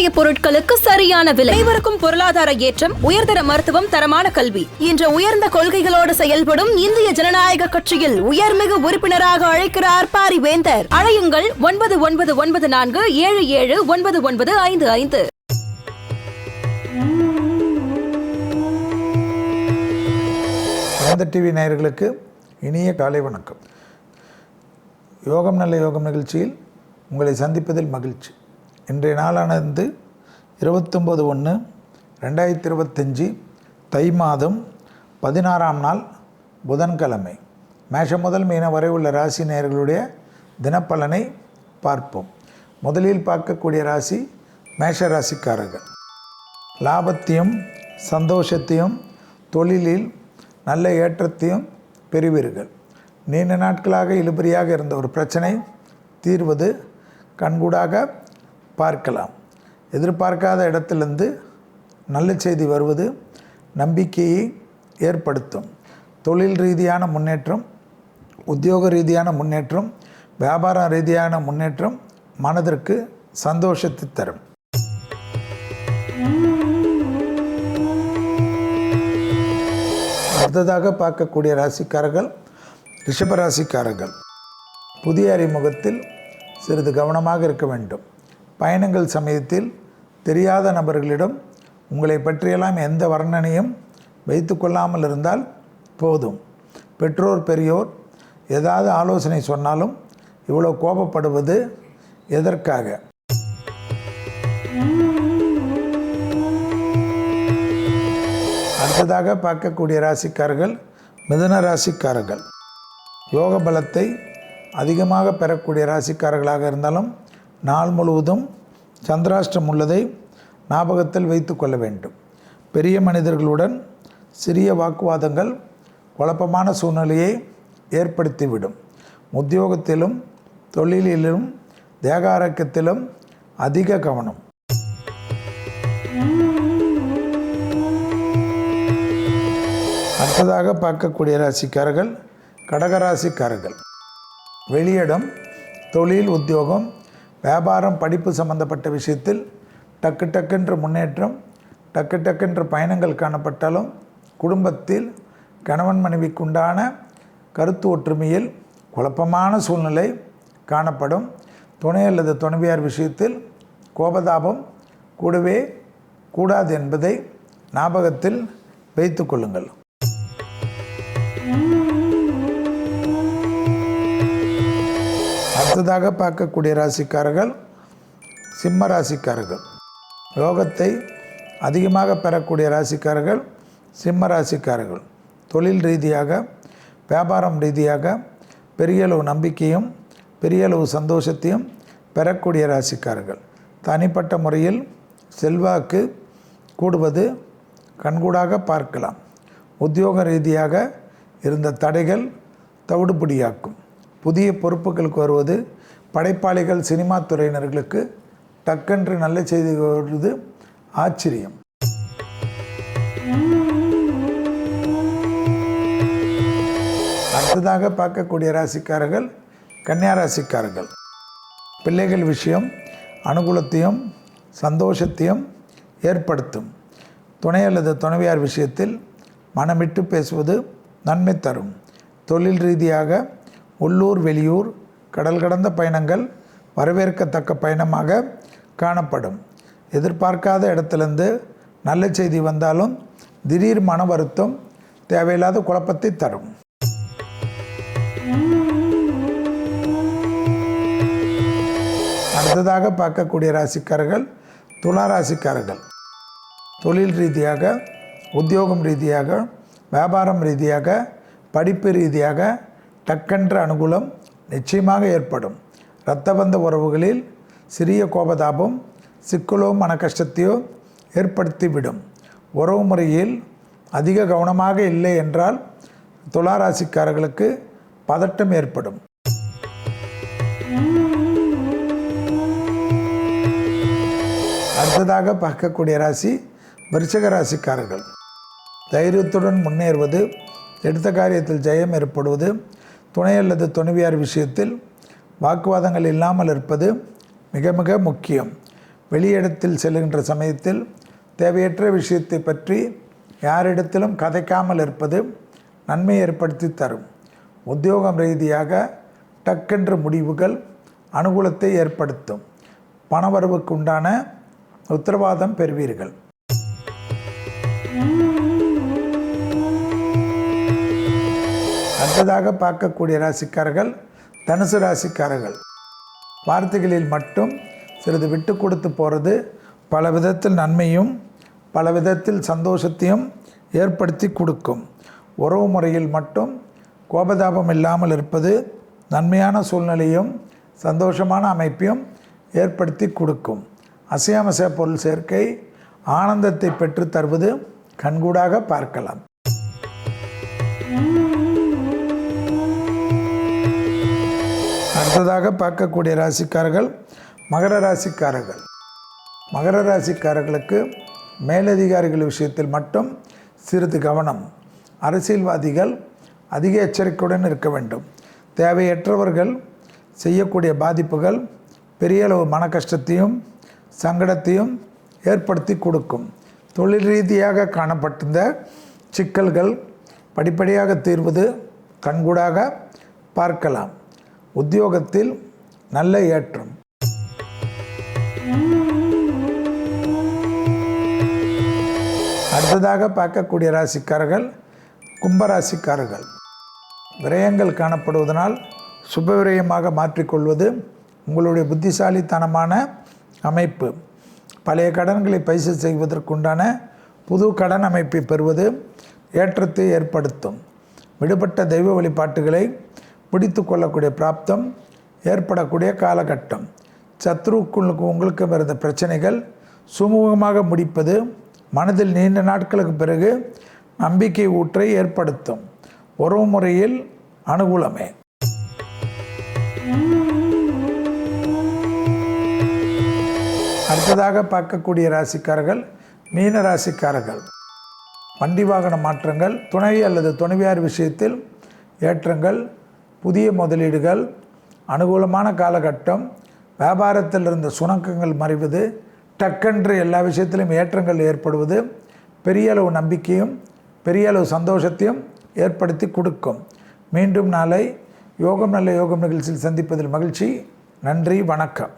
விவசாய பொருட்களுக்கு சரியான விலை. அனைவருக்கும் பொருளாதார ஏற்றம் உயர்தர மருத்துவம் தரமான கல்வி. என்ற உயர்ந்த கொள்கைகளோடு செயல்படும் இந்திய ஜனநாயக கட்சியில் உயர்மிகு உறுப்பினராக அழைக்கிறார் பாரிவேந்தர். அழையுங்கள் ஒன்பது ஒன்பது ஒன்பது நான்கு ஏழு ஏழு ஒன்பது ஒன்பது ஐந்து ஐந்து. வேந்த டிவி நேயர்களுக்கு இனிய காலை வணக்கம். யோகம் நல்ல யோகம் நிகழ்ச்சியில் உங்களை சந்திப்பதில் மகிழ்ச்சி. இன்றைய நாளானது இருபத்தொம்போது ஒன்று ரெண்டாயிரத்தி இருபத்தஞ்சி தை மாதம் பதினாறாம் நாள் புதன்கிழமை. மேஷம் முதல் மீன வரை உள்ள ராசி நேயர்களுடைய தினப்பலனை பார்ப்போம். முதலில் பார்க்கக்கூடிய ராசி மேஷ ராசிக்காரர்கள். லாபத்தையும் சந்தோஷத்தையும் தொழிலில் நல்ல ஏற்றத்தையும் பெறுவீர்கள். நீண்ட நாட்களாக இழுபறியாக இருந்த ஒரு பிரச்சனை தீர்வது கண்கூடாக பார்க்கலாம் எதிர்பார்க்காத இடத்திலிருந்து நல்ல செய்தி வருவது நம்பிக்கையை ஏற்படுத்தும். தொழில் ரீதியான முன்னேற்றம் உத்தியோக ரீதியான முன்னேற்றம் வியாபார ரீதியான முன்னேற்றம் மனதிற்கு சந்தோஷத்தை தரும். அடுத்ததாக பார்க்கக்கூடிய ராசிக்காரர்கள் ரிஷபராசிக்காரர்கள் புதிய அறிமுகத்தில் சிறிது கவனமாக இருக்க வேண்டும். பயணங்கள் சமயத்தில் தெரியாத நபர்களிடம் உங்களை பற்றியெல்லாம் எந்த வர்ணனையும் வைத்து கொள்ளாமல் இருந்தால் போதும். பெற்றோர் பெரியோர் ஏதாவது ஆலோசனை சொன்னாலும் இவ்வளோ கோபப்படுவது எதற்காக? அடுத்ததாக பார்க்கக்கூடிய ராசிக்காரர்கள் மிதுன ராசிக்காரர்கள். யோக பலத்தை அதிகமாக பெறக்கூடிய ராசிக்காரர்களாக இருந்தாலும் நாள் முழுவதும் சந்திராஷ்டம் உள்ளதை ஞாபகத்தில் வைத்து கொள்ள வேண்டும். பெரிய மனிதர்களுடன் சிறிய வாக்குவாதங்கள் குழப்பமான சூழ்நிலையை ஏற்படுத்திவிடும். உத்தியோகத்திலும் தொழிலிலும் தேகாரக்கத்திலும் அதிக கவனம். அடுத்ததாக பார்க்கக்கூடிய ராசிக்காரர்கள் கடகராசிக்காரர்கள். வெளியிடம் தொழில் உத்தியோகம் வியாபாரம் படிப்பு சம்பந்தப்பட்ட விஷயத்தில் டக்கு டக்குன்ற முன்னேற்றம் டக்கு டக்குன்ற பயணங்கள் காணப்பட்டாலும் குடும்பத்தில் கணவன் மனைவிக்குண்டான கருத்து ஒற்றுமையில் குழப்பமான சூழ்நிலை காணப்படும். துணை அல்லது துணைவியார் விஷயத்தில் கோபதாபம் கூடவே கூடாது என்பதை ஞாபகத்தில் வைத்து கொள்ளுங்கள். அடுத்ததாக பார்க்கக்கூடிய ராசிக்காரர்கள் சிம்ம ராசிக்காரர்கள். யோகத்தை அதிகமாக பெறக்கூடிய ராசிக்காரர்கள் சிம்ம ராசிக்காரர்கள். தொழில் ரீதியாக வியாபாரம் ரீதியாக பெரிய அளவு நம்பிக்கையும் பெரியளவு சந்தோஷத்தையும் பெறக்கூடிய ராசிக்காரர்கள். தனிப்பட்ட முறையில் செல்வாக்கு கூடுவது கண்கூடாக பார்க்கலாம். உத்தியோக ரீதியாக இருந்த தடைகள் தவிடுபடியாக்கும். புதிய பொறுப்புகளுக்கு வருவது படைப்பாளிகள் சினிமா துறையினர்களுக்கு டக்கென்று நல்ல செய்தி வருவது ஆச்சரியம். அடுத்ததாக பார்க்கக்கூடிய ராசிக்காரர்கள் கன்னியா ராசிக்காரர்கள். பிள்ளைகள் விஷயம் அனுகூலத்தையும் சந்தோஷத்தையும் ஏற்படுத்தும். துணை அல்லது துணைவியார் விஷயத்தில் மனமிட்டு பேசுவது நன்மை தரும். தொழில் ரீதியாக உள்ளூர் வெளியூர் கடல் கடந்த பயணங்கள் வரவேற்கத்தக்க பயணமாக காணப்படும். எதிர்பார்க்காத இடத்துலேருந்து நல்ல செய்தி வந்தாலும் திடீர் மன வருத்தம் தேவையில்லாத குழப்பத்தை தரும். அடுத்ததாக பார்க்கக்கூடிய ராசிக்காரர்கள் துலா ராசிக்காரர்கள். தொழில் ரீதியாக உத்தியோகம் ரீதியாக வியாபாரம் ரீதியாக படிப்பு ரீதியாக டக்கென்ற அனுகூலம் நிச்சயமாக ஏற்படும். இரத்தபந்த உறவுகளில் சிறிய கோபதாபம் சிக்கலோ மன கஷ்டத்தையோ ஏற்படுத்திவிடும். உறவு முறையில் அதிக கவனமாக இல்லை என்றால் துளாராசிக்காரர்களுக்கு பதட்டம் ஏற்படும். அடுத்ததாக பார்க்கக்கூடிய ராசி விருச்சக ராசிக்காரர்கள். தைரியத்துடன் முன்னேறுவது எடுத்த காரியத்தில் ஜெயம் ஏற்படுவது துணை அல்லது துணைவியார் விஷயத்தில் வாக்குவாதங்கள் இல்லாமல் இருப்பது மிக மிக முக்கியம். வெளியிடத்தில் செல்கின்ற சமயத்தில் தேவையற்ற விஷயத்தை பற்றி யாரிடத்திலும் கதைக்காமல் இருப்பது நன்மை ஏற்படுத்தி தரும். உத்தியோகம் ரீதியாக டக்கென்ற முடிவுகள் அனுகூலத்தை ஏற்படுத்தும். பணவரவுக்கு உண்டான உத்தரவாதம் பெறுவீர்கள். அடுத்ததாக பார்க்கக்கூடிய ராசிக்காரர்கள் தனுசு ராசிக்காரர்கள். வார்த்தைகளில் மட்டும் சிறிது விட்டு கொடுத்து போகிறது பல விதத்தில் நன்மையும் பல விதத்தில் சந்தோஷத்தையும் ஏற்படுத்தி கொடுக்கும். உறவு முறையில் மட்டும் கோபதாபம் இல்லாமல் இருப்பது நன்மையான சூழ்நிலையும் சந்தோஷமான அமைப்பையும் ஏற்படுத்தி கொடுக்கும். அசையாமசை பொருள் சேர்க்கை ஆனந்தத்தை பெற்று தருவது கண்கூடாக பார்க்கலாம். அடுத்ததாக பார்க்கக்கூடிய ராசிக்காரர்கள் மகர ராசிக்காரர்கள். மகர ராசிக்காரர்களுக்கு மேலதிகாரிகள் விஷயத்தில் மட்டும் சிறிது கவனம். அரசியல்வாதிகள் அதிக எச்சரிக்கையுடன் இருக்க வேண்டும். தேவையற்றவர்கள் செய்யக்கூடிய பாதிப்புகள் பெரிய அளவு மன கஷ்டத்தையும் சங்கடத்தையும் ஏற்படுத்தி கொடுக்கும். தொழில் ரீதியாக காணப்பட்டிருந்த சிக்கல்கள் படிப்படியாக தீர்வது கண்கூடாக பார்க்கலாம். உத்தியோகத்தில் நல்ல ஏற்றம். அடுத்ததாக பார்க்கக்கூடிய ராசிக்காரர்கள் கும்பராசிக்காரர்கள் விரயங்கள் காணப்படுவதனால் சுப விரயமாக மாற்றிக்கொள்வது உங்களுடைய புத்திசாலித்தனமான அமைப்பு. பழைய கடன்களை பைசல் செய்வதற்குண்டான புது கடன் அமைப்பை பெறுவது ஏற்றத்தை ஏற்படுத்தும். விடுபட்ட தெய்வ வழிபாட்டுகளை பிடித்து கொள்ளக்கூடிய பிராப்தம் ஏற்படக்கூடிய காலகட்டம். சத்ருக்களுக்கு உங்களுக்கும் இருந்த பிரச்சனைகள் சுமூகமாக முடிப்பது மனதில் நீண்ட நாட்களுக்கு பிறகு நம்பிக்கை ஊற்றை ஏற்படுத்தும். உறவு முறையில் அனுகூலமே. அடுத்ததாக பார்க்கக்கூடிய ராசிக்காரர்கள் மீன ராசிக்காரர்கள். வண்டி வாகன மாற்றங்கள் துணை அல்லது துணைவியார் விஷயத்தில் ஏற்றங்கள் புதிய முதலீடுகள் அனுகூலமான காலகட்டம் வியாபாரத்தில் இருந்த சுணக்கங்கள் மறைவது டக்கென்று எல்லா விஷயத்திலும் ஏற்றங்கள் ஏற்படுவது பெரிய அளவு நம்பிக்கையும் பெரிய அளவு சந்தோஷத்தையும் ஏற்படுத்தி கொடுக்கும். மீண்டும் நாளை யோகம் நல்ல யோகம் நிகழ்ச்சியில் சந்திப்பதில் மகிழ்ச்சி. நன்றி வணக்கம்.